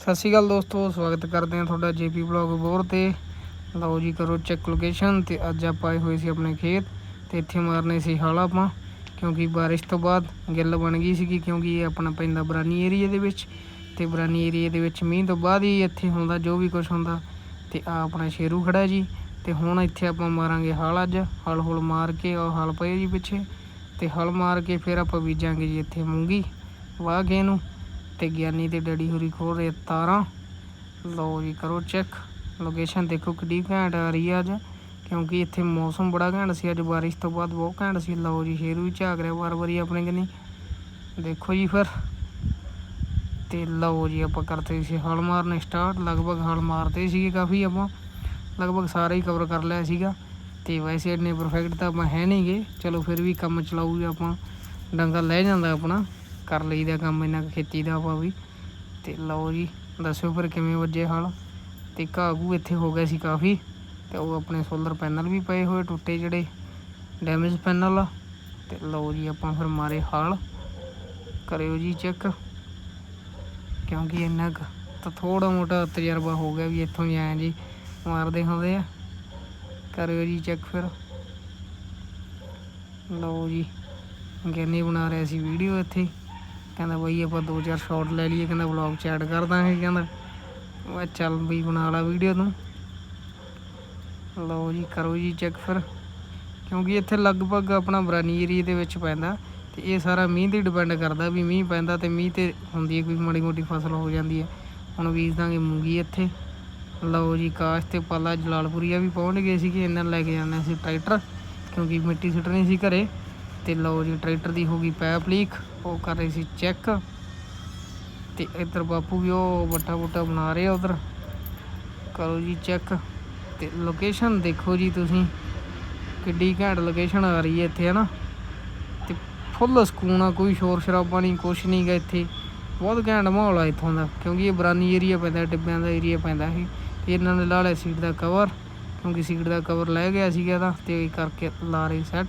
ਸਤਿ ਸ਼੍ਰੀ ਅਕਾਲ ਦੋਸਤੋ, ਸਵਾਗਤ ਕਰਦੇ ਹਾਂ ਤੁਹਾਡਾ ਜੇਪੀ ਬਲੌਗ ਬੋਰ ਤੇ। ਲਓ ਜੀ, ਕਰੋ ਚੈੱਕ ਲੋਕੇਸ਼ਨ ਤੇ ਅੱਜ ਆਪਾਂ ਆਏ ਹੋਏ ਸੀ ਆਪਣੇ ਖੇਤ ਤੇ ਇੱਥੇ ਮਾਰਨੇ ਸੀ ਹਲ ਆਪਾਂ, ਕਿਉਂਕਿ ਬਾਰਿਸ਼ ਤੋਂ ਬਾਅਦ ਗਿੱਲ ਬਣ ਗਈ ਸੀਗੀ, ਕਿਉਂਕਿ ਇਹ ਆਪਣਾ ਪੈਂਦਾ ਬਰਾਨੀ ਏਰੀਆ ਦੇ ਵਿੱਚ ਤੇ ਬਰਾਨੀ ਏਰੀਆ ਦੇ ਵਿੱਚ ਮੀਂਹ ਤੋਂ ਬਾਅਦ ਹੀ ਇੱਥੇ ਹੁੰਦਾ ਜੋ ਵੀ ਕੁਝ ਹੁੰਦਾ ਤੇ ਆ ਆਪਣਾ ਸ਼ੇਰੂ ਖੜਾ ਜੀ ਤੇ ਹੁਣ ਇੱਥੇ ਆਪਾਂ ਮਾਰਾਂਗੇ ਹਲ ਅੱਜ। ਹਲ ਹੁਲ ਮਾਰ ਕੇ ਉਹ ਹਲ ਪਏ ਜੀ ਪਿੱਛੇ ਤੇ ਹਲ ਮਾਰ ਕੇ ਫਿਰ ਆਪਾਂ ਬੀਜਾਂਗੇ ਜੀ ਇੱਥੇ ਮੂੰਗੀ ਵਾਹ ਕੇ ਇਹਨੂੰ। ਤੇ ਗਿਆਨੀ ਤੇ ਡੈਡੀ ਹੋਰੀ ਖੋਲ ਰਹੇ ਤਾਰਾਂ। ਲਓ ਜੀ, ਕਰੋ ਚੈੱਕ ਲੋਕੇਸ਼ਨ ਦੇਖੋ ਕਿੱਡੀ ਘੈਂਟ ਆ ਰਹੀ ਆ ਅੱਜ, ਕਿਉਂਕਿ ਇੱਥੇ ਮੌਸਮ ਬੜਾ ਘੈਂਟ ਸੀ ਅੱਜ, ਬਾਰਿਸ਼ ਤੋਂ ਬਾਅਦ ਬਹੁਤ ਘੈਂਟ ਸੀ। ਲਓ ਜੀ, ਸ਼ੇਰੂ ਵੀ ਝਾਕ ਰਿਹਾ ਵਾਰ ਵਾਰੀ ਆਪਣੇ ਕਨੀ। ਦੇਖੋ ਜੀ ਫਿਰ। ਤੇ ਲਓ ਜੀ, ਆਪਾਂ ਕਰਤੇ ਸੀ ਹਲ ਮਾਰਨੇ ਸਟਾਰਟ ਲਗਭਗ ਹਲ ਮਾਰਤੇ ਸੀਗੇ ਕਾਫੀ ਆਪਾਂ। ਲਗਭਗ ਸਾਰਾ ਹੀ ਕਵਰ ਕਰ ਲਿਆ ਸੀਗਾ। ਤੇ ਵੈਸੇ ਇੰਨੇ ਪਰਫੈਕਟ ਤਾਂ ਆਪਾਂ ਹੈ ਨਹੀਂਗੇ ਚਲੋ ਫਿਰ ਵੀ ਕੰਮ ਚਲਾਊ ਆਪਾਂ। ਡੰਗਾ ਲੈ ਜਾਂਦਾ ਆਪਣਾ। ਕਰ ਲਈਦਾ ਕੰਮ ਇਹਨਾਂ ਖੇਤੀ ਦਾ ਆਪਾਂ ਵੀ। ਤੇ ਲਓ ਜੀ, ਦੱਸਿਓ ਫਿਰ ਕਿਵੇਂ ਵੱਜੇ ਹਾਲ। ਤੇ ਘਾਹ ਇੱਥੇ ਹੋ ਗਿਆ ਸੀ ਕਾਫੀ। ਤੇ ਉਹ ਆਪਣੇ ਸੋਲਰ ਪੈਨਲ ਵੀ ਪਏ ਹੋਏ ਟੁੱਟੇ ਜਿਹੜੇ ਡੈਮੇਜ ਪੈਨਲ ਆ। ਤੇ ਲਓ ਜੀ ਆਪਾਂ ਫਿਰ ਮਾਰੇ ਹਾਲ। ਕਰਿਓ ਜੀ ਚੈੱਕ ਕਿਉਂਕਿ ਇੰਨਾ ਕੁ ਤਾਂ ਥੋੜਾ ਮੋਟਾ ਤਜਰਬਾ ਹੋ ਗਿਆ ਵੀ ਇੱਥੋਂ ਹੀ ਆਏ ਜੀ, ਮਾਰਦੇ ਹੁੰਦੇ ਆ। ਕਰਿਓ ਜੀ ਚੈੱਕ ਫਿਰ। ਲਓ ਜੀ ਗਿਆਨੀ ਬਣਾ ਰਿਹਾ ਸੀ ਵੀਡੀਓ ਇੱਥੇ। ਕਹਿੰਦਾ ਬਈ ਆਪਾਂ ਦੋ ਚਾਰ ਸ਼ਾਟ ਲੈ ਲਈਏ, ਕਹਿੰਦਾ ਵਲੌਗ ਚ ਐਡ ਕਰ ਦਾਂਗੇ, ਕਹਿੰਦਾ। ਮੈਂ ਚੱਲ ਬਈ ਬਣਾ ਲਾ ਵੀਡੀਓ ਤੂੰ। ਲਓ ਜੀ, ਕਰੋ ਜੀ ਚੈੱਕ ਫਿਰ। ਕਿਉਂਕਿ ਇੱਥੇ ਲਗਭਗ ਆਪਣਾ ਬਰਾਨੀ ਏਰੀਏ ਦੇ ਵਿੱਚ ਪੈਂਦਾ ਤੇ ਇਹ ਸਾਰਾ ਮੀਂਹ ਤੇ ਡਿਪੈਂਡ ਕਰਦਾ ਵੀ ਮੀਂਹ ਪੈਂਦਾ ਤੇ ਮੀਂਹ ਤੇ ਹੁੰਦੀ ਹੈ, ਕੋਈ ਮਾੜੀ ਮੋਟੀ ਫਸਲ ਹੋ ਜਾਂਦੀ ਹੈ। ਹੁਣ ਬੀਜ ਦਾਂਗੇ ਮੂੰਗੀ ਇੱਥੇ। ਲਓ ਜੀ, ਕਾਸ਼ ਤੇ ਪਾਲਾ ਜਲਾਲਪੁਰੀਆ ਵੀ ਪਹੁੰਚ ਗਏ ਸੀਗੇ, ਇਹਨਾਂ ਨੂੰ ਲੈ ਕੇ ਜਾਣਾ ਸੀ ਟਰੈਕਟਰ, ਕਿਉਂਕਿ ਮਿੱਟੀ ਸੁੱਟਣੀ ਸੀ ਘਰੇ। ਤੇ ਲਓ ਜੀ, ਟਰੈਕਟਰ ਦੀ ਹੋ ਗਈ ਪੈਪ ਲੀਕ, ਉਹ ਕਰ ਰਹੇ ਸੀ ਚੈੱਕ। ਤੇ ਇੱਧਰ ਬਾਪੂ ਵੀ ਉਹ ਵੱਟਾ ਵੁੱਟਾ ਬਣਾ ਰਹੇ ਆ ਉਧਰ। ਕਰੋ ਜੀ ਚੈੱਕ। ਤੇ ਲੋਕੇਸ਼ਨ ਦੇਖੋ ਜੀ ਤੁਸੀਂ, ਕਿੱਡੀ ਘੈਂਟ ਲੋਕੇਸ਼ਨ ਆ ਰਹੀ ਹੈ ਇੱਥੇ, ਹਨਾ? ਤੇ ਫੁੱਲ ਸਕੂਨ ਆ, ਕੋਈ ਸ਼ੋਰ ਸ਼ਰਾਬਾ ਨਹੀਂ, ਕੁਛ ਨਹੀਂ ਗਾ ਇੱਥੇ। ਬਹੁਤ ਘੈਂਟ ਮਾਹੌਲ ਆ ਇੱਥੋਂ ਦਾ, ਕਿਉਂਕਿ ਇਹ ਬਰਾਨੀ ਏਰੀਆ ਪੈਂਦਾ ਡਿੱਬਿਆਂ ਦਾ ਏਰੀਆ ਪੈਂਦਾ ਇਹ। ਤੇ ਇਹਨਾਂ ਨੇ ਲਾ ਲਿਆ ਸੀਟ ਦਾ ਕਵਰ ਕਿਉਂਕਿ ਸੀਟ ਦਾ ਕਵਰ ਲੈ ਗਿਆ ਸੀਗਾ ਇਹਦਾ, ਤੇ ਇਹ ਕਰਕੇ ਲਾ ਰਹੇ ਸੈੱਟ